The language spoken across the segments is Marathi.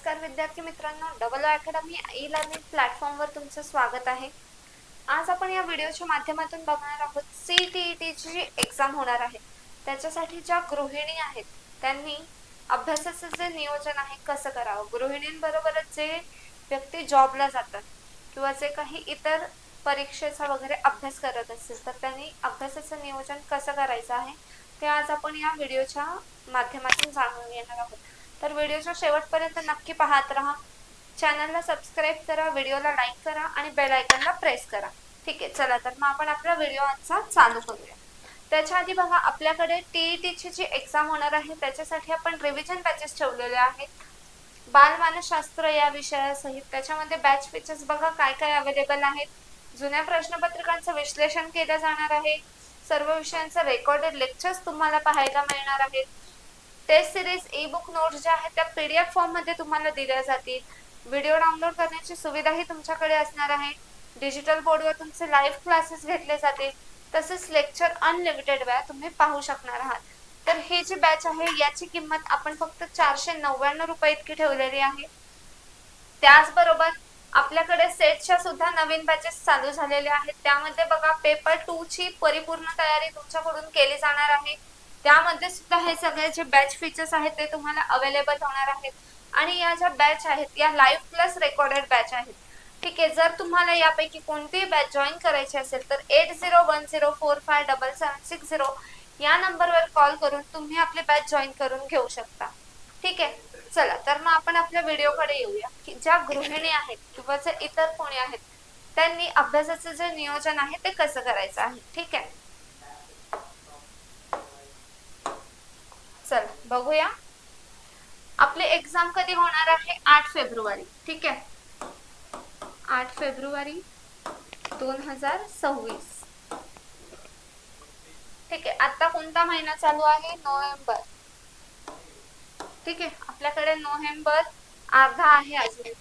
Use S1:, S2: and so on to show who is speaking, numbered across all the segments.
S1: नमस्कार विद्यार्थी मित्रांनो. डबल अकॅडमी ई लर्निंग प्लॅटफॉर्मवर तुमचं स्वागत आहे. आज आपण या व्हिडिओच्या माध्यमातून बघणार आहोत सी टी ई टीची जी एक्झाम होणार आहे त्याच्यासाठी ज्या गृहिणी आहेत त्यांनी अभ्यासाचं जे नियोजन आहे कसं करावं? गृहिणींबरोबरच जे व्यक्ती जॉबला जातात किंवा जे काही इतर परीक्षेचा वगैरे अभ्यास करत असतील तर त्यांनी अभ्यासाचं नियोजन कसं करायचं आहे ते आज आपण या व्हिडिओच्या माध्यमातून जाणून घेणार आहोत. तर व्हिडिओच्या शेवटपर्यंत नक्की पाहत राहा. चॅनलला सबस्क्राईब करा व्हिडिओला लाईक करा आणि बेल आयकनला प्रेस करा. ठीक आहे चला तर मग आपण आपला व्हिडिओ आजचा चालू करूया. त्याच्या आधी बघा आपल्याकडे टीईटीची जी एक्झाम होणार आहे त्याच्यासाठी आपण रिव्हिजन बॅचेस ठेवलेले आहेत. बालमानसशास्त्र या विषयासहित. त्याच्यामध्ये बॅच फीचर्स बघा काय काय अवेलेबल आहेत. जुन्या प्रश्नपत्रिकांचं विश्लेषण केलं जाणार आहे. सर्व विषयांचं रेकॉर्डेड लेक्चर्स तुम्हाला पाहायला मिळणार आहेत. Test series e book note ज्या आहेत त्या पीडीएफ फॉर्ममध्ये तुम्हाला दिल्या जातील. व्हिडिओ डाउनलोड करण्याची सुविधाही तुमच्याकडे असणार आहे. डिजिटल बोर्डवर तुमचे लाईव्ह क्लासेस घेतले जातील. तसेच लेक्चर अनलिमिटेड वेळा तुम्ही पाहू शकणार आहात. तर हे जी बॅच आहे याची किंमत आपण फक्त चारशे नव्याण्णव रुपये इतकी ठेवलेली आहे. त्याचबरोबर आपल्याकडे सेटच्या सुद्धा नवीन बॅचेस चालू झालेले आहेत. त्यामध्ये बघा पेपर टू ची परिपूर्ण तयारी तुमच्याकडून केली जाणार आहे. त्यामध्ये सुद्धा हे सगळे जे बॅच फीचर्स आहेत ते तुम्हाला अवेलेबल होणार आहेत. आणि या ज्या बॅच आहेत या लाईव्ह प्लस रेकॉर्डेड बॅच आहेत ठीक आहे जर तुम्हाला यापैकी कोणतीही बॅच जॉईन करायची असेल तर eight zero one zero four five double seven six zero या नंबरवर कॉल करून तुम्ही आपली बॅच जॉईन करून घेऊ शकता. ठीक आहे? चला तर मग आपण आपल्या व्हिडिओकडे येऊया. की ज्या गृहिणी आहेत किंवा जे इतर कोणी आहेत त्यांनी अभ्यासाचं जे नियोजन आहे ते कसं करायचं आहे? ठीक आहे चला बघूया. आपली एक्झाम कधी होणार आहे? आठ फेब्रुवारी. ठीक आहे? आठ फेब्रुवारी दोन हजार सव्वीस. ठीक आहे? आता कोणता महिना चालू आहे? नोव्हेंबर. ठीक आहे? आपल्याकडे नोव्हेंबर अर्धा आहे अजून.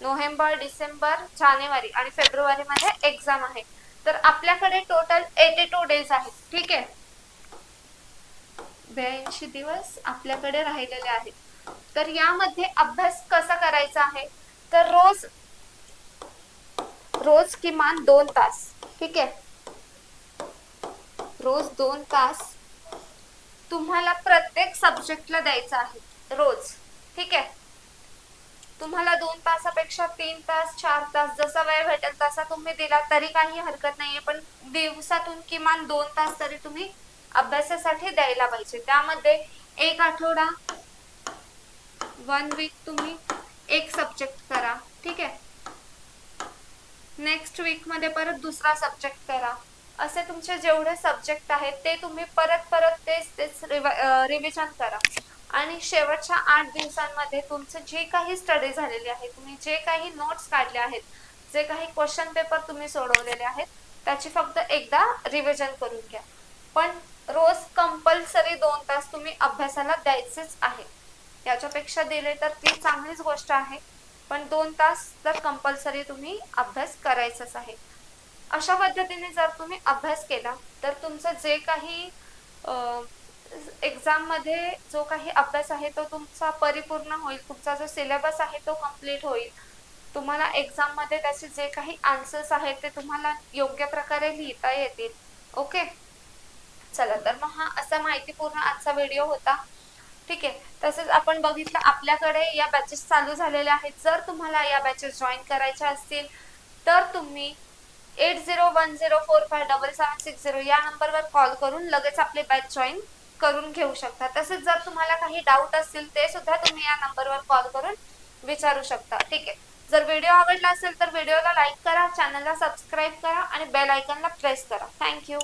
S1: नोव्हेंबर डिसेंबर जानेवारी आणि फेब्रुवारी मध्ये एक्झाम आहे. तर आपल्याकडे टोटल एटी टू डेज आहेत. ठीक आहे? ब्याऐंशी दिवस आपल्याकडे राहिलेले आहेत. तर यामध्ये अभ्यास कसा करायचा आहे? तर रोज रोज किमान दोन तास. ठीक आहे? रोज दोन तास तुम्हाला प्रत्येक सब्जेक्टला द्यायचा आहे रोज. ठीक आहे? तुम्हाला दोन तासापेक्षा तीन तास चार तास जसा वेळ भेटेल तसा तुम्ही दिला तरी काही हरकत नाहीये पण दिवसातून किमान दोन तास तरी तुम्ही अभ्यासासाठी द्यायला पाहिजे. त्यामध्ये एक आठवडा वन वीक तुम्ही एक सब्जेक्ट करा ठीक आहे? नेक्स्ट वीकमध्ये परत दुसरा सब्जेक्ट करा. असे तुमचे जेवढे सब्जेक्ट आहेत ते तुम्ही परत परत तेच तेच रिव्हिजन करा. आणि शेवटच्या आठ दिवसांमध्ये तुमचं जे काही स्टडी झालेली आहे तुम्ही जे काही नोट्स काढले आहेत जे काही क्वेश्चन पेपर तुम्ही सोडवलेले आहेत त्याची फक्त एकदा रिव्हिजन करून घ्या. पण रोज कंपल्सरी दोन तास तुम्ही अभ्यासाला द्यायचेच आहे. याच्यापेक्षा दिले तर ती चांगलीच गोष्ट आहे. पण दोन तास तर कंपल्सरी तुम्ही अभ्यास करायचाच आहे. अशा पद्धतीने जर तुम्ही अभ्यास केला तर तुमचं जे काही एक्झाममध्ये जो काही अभ्यास आहे तो तुमचा परिपूर्ण होईल. तुमचा जो सिलेबस आहे तो कंप्लीट होईल. तुम्हाला एक्झाममध्ये त्याचे जे काही आन्सर्स आहेत ते तुम्हाला योग्य प्रकारे लिहिता येतील. ओके चला तर मग हा असा माहितीपूर्ण आजचा व्हिडिओ होता. ठीक आहे? तसेच आपण बघितलं आपल्याकडे या बॅचेस चालू झालेल्या आहेत. जर तुम्हाला या बॅचेस जॉईन करायच्या असतील तर तुम्ही eight zero one zero four five double seven six zero या नंबरवर कॉल करून लगेच आपले बॅच जॉईन करून घेऊ शकता. तसेच जर तुम्हाला काही डाऊट असतील ते सुद्धा तुम्ही या नंबरवर कॉल करून विचारू शकता. ठीक आहे? जर व्हिडिओ आवडला असेल तर व्हिडिओला लाईक करा चॅनलला सबस्क्राईब करा आणि बेल आयकनला प्रेस करा. Thank you